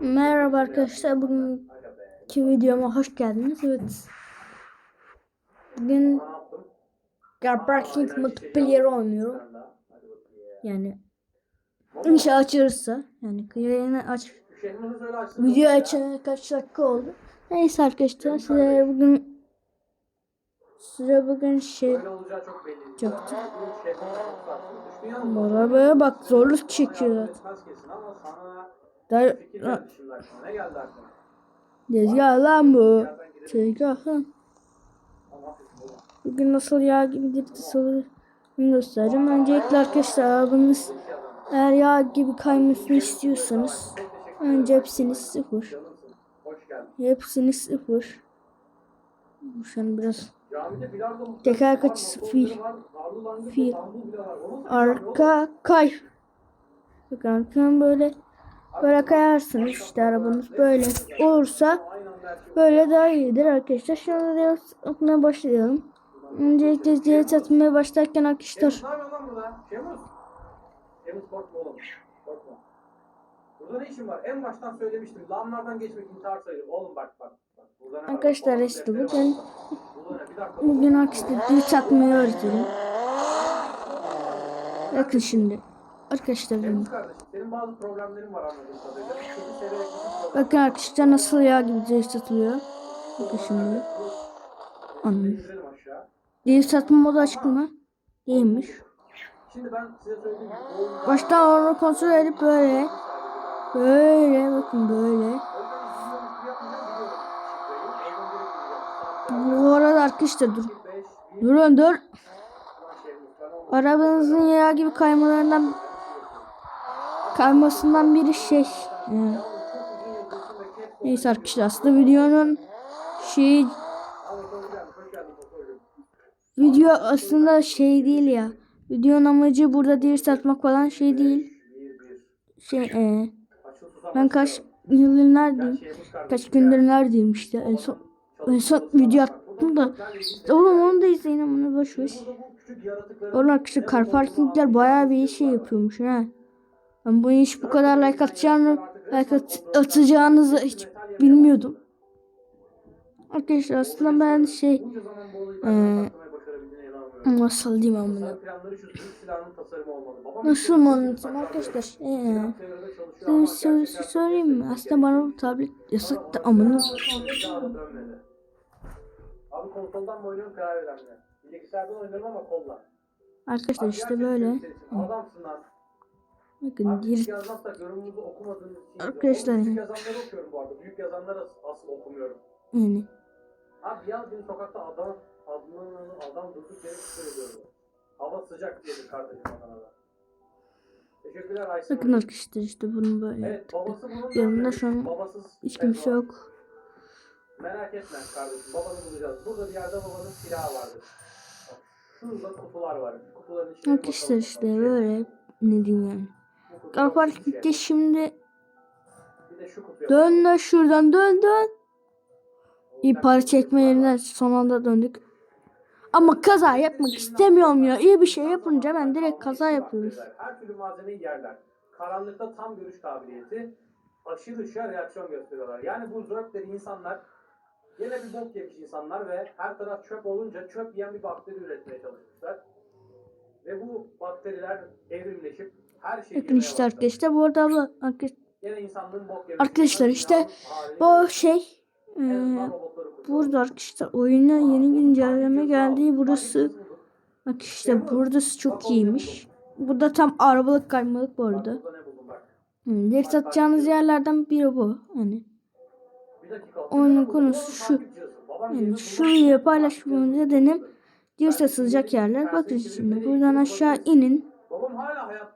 Merhaba arkadaşlar bugünkü videoma hoş geldiniz. Evet. Bugün Garbranking multiplayer oynuyorum. Yani inşallah açılırsa yani yayını aç video açana kaç dakika oldu. Neyse arkadaşlar size bugün size bugün şey çöktü. Bu arabaya bak zorluk çekiyor. Dar, Tezgah lan bu. Tezgah lan. Bugün nasıl yağ gibi dirtis olur göstereceğim. Öncelikle arkadaşlar arabanız eğer yağ gibi kaymasını istiyorsanız önce hepsini sıfır. Hepsini sıfır. Şu an biraz teker kaçısı fil. Fil. Arka kay. Bakın arkadan böyle böyle kayarsınız işte arabanız böyle olursa böyle daha iyidir arkadaşlar. Şimdi de okumaya başlayalım. Öncelikle cihet atmaya başlarken arkadaşlar Ne yapıyorsun lan burada? Ne işin var? En baştan söylemiştim. Lanlardan geçmek intihar sayılır. Oğlum bak bak. bak. Arkadaşlar işte bugün- bugün arkadaşlar cihet atmayı öğretelim. Bakın şimdi. Arkadaşlar şimdi. Şemus kardeşim senin bazı problemlerin var anladığım kadarıyla. Bakın arkadaşlar nasıl yağ gibi cihet atılıyor. Bakın şimdi. Anladım. Cihet satma modu açık mı? Değilmiş. Şimdi ben size oyunda Baştan onu kontrol edip böyle. Böyle bakın böyle. Bu arada arkadaşlar dur. Saat 5, 1, Durun dur. Arabanızın yağ gibi kaymalarından kaymasından biri şey. e, neyse arkadaşlar aslında videonun şey video aslında şey değil ya. Videonun amacı burada değil satmak falan şey değil. Şey e, ben kaç yıldır neredeyim? Kaç gündür neredeyim işte. En son, en son video attım da. Oğlum onu da izleyin ama boş ver. Oğlum arkadaşlar car parkingler bayağı bir şey yapıyormuş ha. Ben bu iş bu kadar like atacağını, like at- atacağınızı hiç bilmiyordum. Arkadaşlar aslında ben şey eee nasıl diyeyim amına. Nasıl anlatayım arkadaşlar? Bir soru sorayım mı? Aslında bana bu tablet yasak amına. Abi konsoldan mı oynuyorum karar veremem. Bilgisayardan oynuyorum ama kolla. Arkadaşlar işte böyle. Adamsın lan. Bakın Abi okumadığınız için. Arkadaşlar Oğlum, ya. yazanları okuyorum bu arada. Büyük yazanları as- asıl okumuyorum. yani Abi ya dün sokakta adam adını adam durduk yere ediyordu. Hava sıcak diyordu kardeşim Adana'da. Teşekkürler Ayşe. bakın arkadaşlar işte bunu böyle. Evet babası bunun Yanında da- şu an babasız Hiç kimse Bedrock. yok. Merak etme kardeşim babanı bulacağız. Burada bir yerde babanın silahı vardır. Bak, Şurada kutular var. Kutuların içine Arkadaşlar bakalım. işte böyle ne diyeyim yani. Parkingde şey. şimdi dön lan şuradan dön dön. İyi para çekme son anda döndük. Ama kaza yapmak istemiyorum ya. İyi bir şey yapınca ben direkt kaza yapıyoruz. Her türlü malzemeyi yerler. Karanlıkta tam görüş kabiliyeti, aşırı ışığa reaksiyon gösteriyorlar. Yani bu zörkleri insanlar yine bir bok yemiş insanlar ve her taraf çöp olunca çöp yiyen bir bakteri üretmeye çalışmışlar. Ve bu bakteriler evrimleşip Bakın yemeye işte arkadaşlar bu arada abla arkadaşlar işte bu şey eee, burada arkadaşlar oyuna yeni güncelleme geldi. Burası. bak işte burası çok iyiymiş. Bu da tam arabalık kaymalık bu arada. Yani direkt satacağınız yerlerden biri bu. Hani. Oyunun konusu şu. Yani şu videoyu paylaşmamın nedeni direkt satılacak yerler. Bakın şimdi buradan aşağı inin.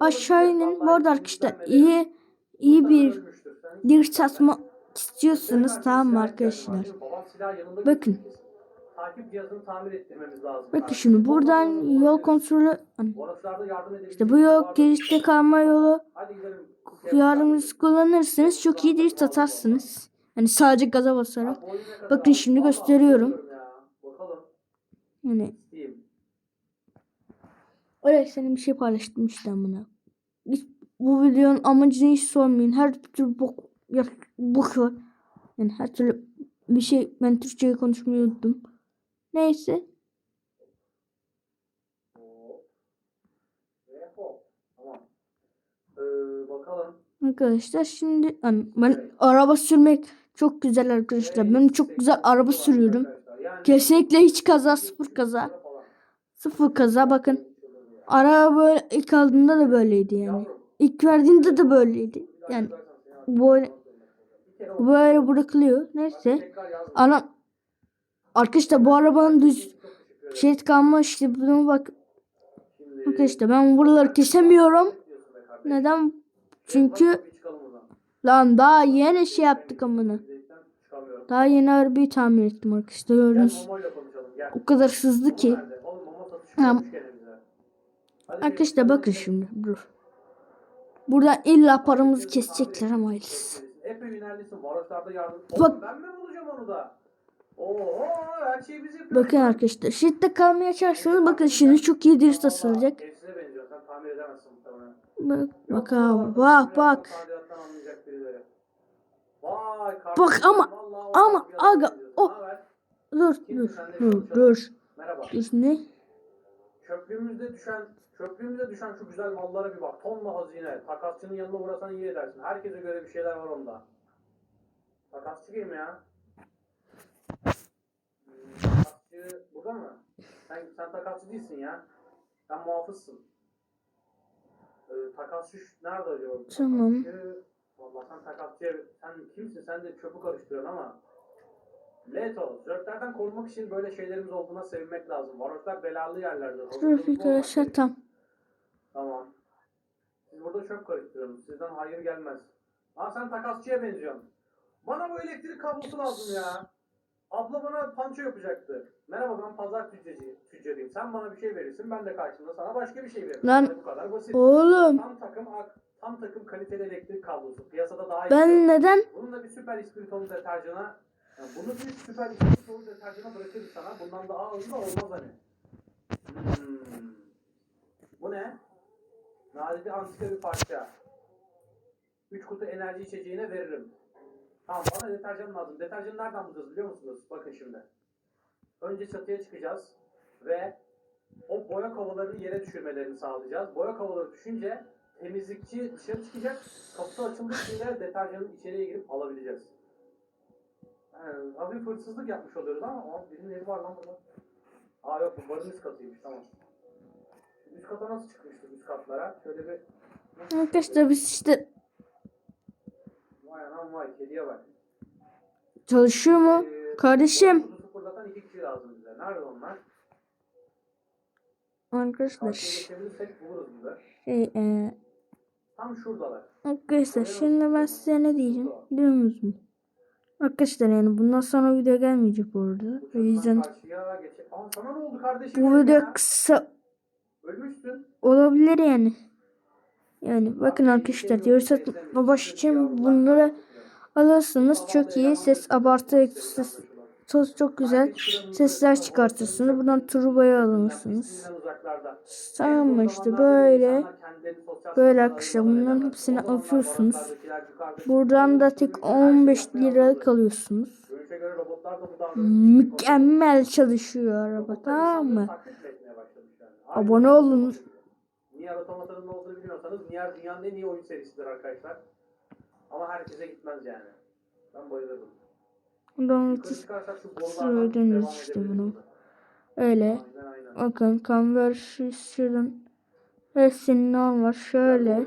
Aşağı inin. Bu arada arkadaşlar iyi iyi bir direkt satma istiyorsanız tamam mı arkadaşlar? Bakın. Bakın şimdi buradan yol kontrolü işte bu yol girişte kalma yolu yardımınızı kullanırsanız çok iyi direkt satarsınız. Hani sadece gaza basarak. Bakın şimdi gösteriyorum. Yani Öyle senin bir şey paylaştım işte buna. bu videonun amacını hiç sormayın. Her türlü bok, var. Yani her türlü bir şey ben Türkçeyi konuşmayı unuttum. Neyse. Arkadaşlar şimdi hani ben araba sürmek çok güzel arkadaşlar. Ben çok güzel araba sürüyorum. Yani Kesinlikle hiç kaza sıfır kaza. Sıfır kaza bakın. Araba böyle ilk aldığımda da böyleydi yani. İlk verdiğimde de böyleydi. Yani böyle böyle bırakılıyor. Neyse. Ana arkadaşlar bu arabanın düz şerit kalma işte buna bak. Arkadaşlar ben buraları kesemiyorum. Neden? Çünkü lan daha yeni şey yaptık amına. Daha yeni arabayı tamir ettim arkadaşlar gördünüz. O kadar hızlı ki. Tamam. Arkadaşlar bakın şimdi. Dur. Buradan illa paramızı kesecekler ama. Epey. Varoşlarda yardım. Bak- Oğlum ben mi bulacağım onu da? Oho her şeyi biz yapıyoruz. Bakın arkadaşlar. Şeritte kalmaya çalışsanız bakın şimdi çok iyi drift asılacak. Hepsine benziyor. Sen tahmin edemezsin muhtemelen. Bak, bak abi bak bak. Bak ama- ama aga, o-? Dur dur dur dur. Merhaba. Dur ne? Çöplüğümüzde düşen çöplüğümüze düşen şu güzel mallara bir bak. Tonla hazine. Takasçının yanına uğrasan iyi edersin. Herkese göre bir şeyler var onda. Takasçı kim ya? Takasçı burada mı? Sen, sen takasçı değilsin ya. Sen muhafızsın. Ee, takasçı nerede acaba? Tamam. Takasçı, Vallahi sen takasçıya sen kimsin? Sen de çöpü karıştırıyorsun ama. Leto, zörklerden korunmak için böyle şeylerimiz olduğuna sevinmek lazım. Varoşlar belalı yerlerdir. Trafik arkadaşlar tam. Tamam. Siz burada çöp karıştırıyorsunuz. Sizden hayır gelmez. Ha sen takasçıya benziyorsun. Bana bu elektrik kablosu lazım ya. Abla bana panço yapacaktı. Merhaba ben pazar tüccarıyım. tüccarıyım. Sen bana bir şey verirsin. Ben de karşılığında sana başka bir şey veririm. Lan- Yani bu kadar basit. Oğlum Tam takım ak- tam takım kaliteli elektrik kablosu. Piyasada daha iyi. ben neden? Bunun da bir süper ispiritolu deterjana yani bunu bir süper ispiritolu deterjana bırakırım sana. Bundan daha da olmaz hani. Hmm. Bu ne? Nadide antika bir parça. 3 kutu enerji içeceğine veririm. Tamam bana deterjan lazım. Deterjanı nereden bulacağız biliyor musunuz? Bakın şimdi. Önce çatıya çıkacağız ve o boya kovalarını yere düşürmelerini sağlayacağız. Boya kovaları düşünce temizlikçi dışarı çıkacak. Kapısı açıldığında deterjanın içeriye girip alabileceğiz. Yani, hafif hırsızlık yapmış oluyoruz ama aa, birinin evi var lan burada. Aa yok bu barın üst katıymış tamam. Üst kata nasıl çıkmıştık üst katlara? Şöyle bir Arkadaşlar biz işte vay anam vay kediye bak. çalışıyor mu? Ee, Kardeşim. kuzu fırlatan iki kişi lazım bize. Nerede onlar? Arkadaşlar şey e, Tam şuradalar. arkadaşlar şimdi ben size ne diyeceğim biliyor musunuz? Arkadaşlar yani bundan sonra video gelmeyecek bu arada. O yüzden bu video kısa Ölmüşsün. olabilir yani. Yani bakın arkadaşlar diyoruz baş için bunları alırsanız çok iyi ses abartı ses sos çok güzel sesler çıkartırsınız. Buradan turbayı alırsınız. Tamam işte böyle böyle arkadaşlar bunların hepsini atıyorsunuz. Buradan da tek 15 liralık alıyorsunuz. Görüşe göre robotlar da bu davranışı Mükemmel çalışıyor araba tamam mı? Abone olun. Nier Automata'nın ne olduğunu bilmiyorsanız Nier dünyanın en iyi oyun serisidir arkadaşlar. Ama herkese gitmez yani. Ben bayılırım. Söylediniz devam işte bunu. öyle. Aynen aynen. Bakın hepsinin normal şöyle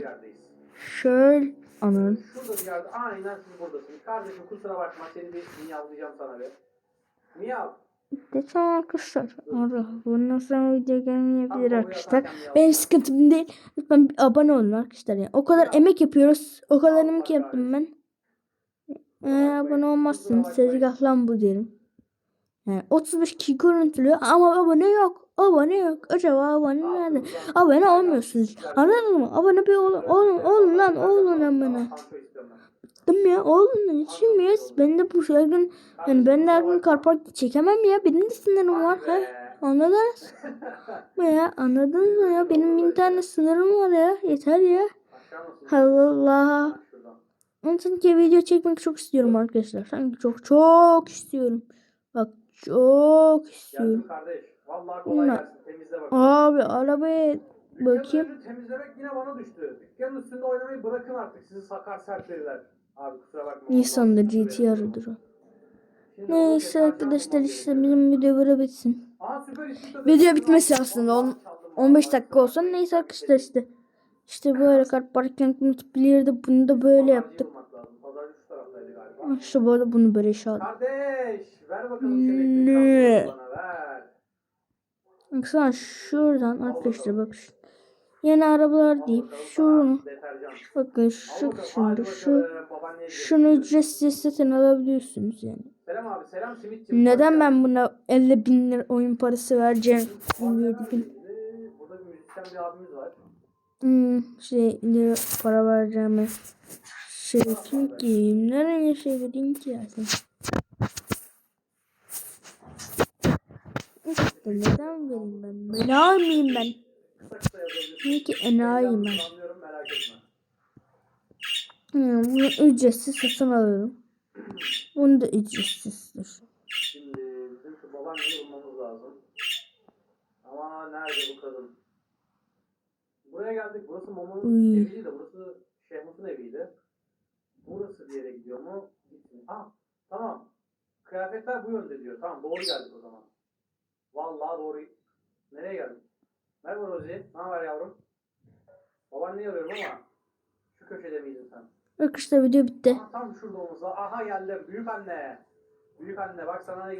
şöyle anın. Şurada bir yerde aynen siz buradasınız. Kardeşim kusura bakma seni bir miyavlayacağım sana bir. Miyav. Geçen arkadaşlar Allah bundan sonra video gelmeyebilir arkadaşlar. Benim sıkıntım değil. Lütfen bir abone olun arkadaşlar. Yani. O kadar emek yapıyoruz. O kadar emek yaptım ben. Eğer abone olmazsınız tezgah lan bu derim. Yani 35 kişi görüntülüyor ama abone yok. Abone yok. Acaba abone nerede? Abone olmuyorsunuz. Anladın mı? Abone bir olun. Olun, olun lan. Olun istiyorum ben. Değil ya? Olun lan. Şimdi ya. Ben de bu her gün yani ben de her gün karpark çekemem ya. Benim de sınırım var. He. Anladınız mı ya? Anladınız mı ya? Benim bir tane sınırım var ya. Yeter ya. Allah. Ha, Şuradan. Ben sanki video çekmek çok istiyorum arkadaşlar. Sanki çok çok istiyorum. Bak çok istiyorum. Kardeş. Vallahi kolay Bunlar- gelsin. Temizle bak. Abi arabaya bakayım. temizlemek yine bana düştü. Dükkanın üstünde oynamayı bırakın artık. Sizi sakar sertleriler. Abi kusura bakma. Nisan'da Vallahi GTR'dır o. Neyse arkadaşlar işte bizim video böyle bitsin. Video bitmesi aslında on- 15 dakika olsa neyse arkadaşlar işte. İşte böyle kart parking multiplayer'da bunu da böyle yaptık. İşte bu arada bunu böyle şey aldım. Kardeş ver bakalım Ne? Baksana şuradan arkadaşlar bak. Yeni arabalar deyip şunu bakın şu şimdi şu şunu ücretsiz satın alabiliyorsunuz yani. Selam abi selam. Neden ben buna 50 bin lira oyun parası vereceğim? 27 bin. Burada bir müzisyen bir abimiz var. Hmm, şey para vereceğim. Kim ki? Nereye vereyim ki ya sen? İşte neden vereyim ben? Bela mıyım ben? İyi ki enayiyim ben. Hmm, bunu ücretsiz satın alırım. Bunu da ücretsizdir. Şimdi bizim şu babaanneyi bulmamız lazım. Ama nerede bu kadın? Buraya geldik. Burası Momo'nun Uy. eviydi de burası Şehmut'un eviydi. Burası bir yere gidiyor mu? Gitmiyor. Ha tamam. Kıyafetler bu yönde diyor. Tamam doğru geldik o zaman. Vallahi doğru. Nereye geldik? Merhaba Rozi. Ne haber yavrum? Babaanneyi arıyorum ama şu köşede miydin sen? Arkadaşlar video bitti. Aha, tam şurada olması. Aha geldim. Büyük anne. Büyük anne bak sana ne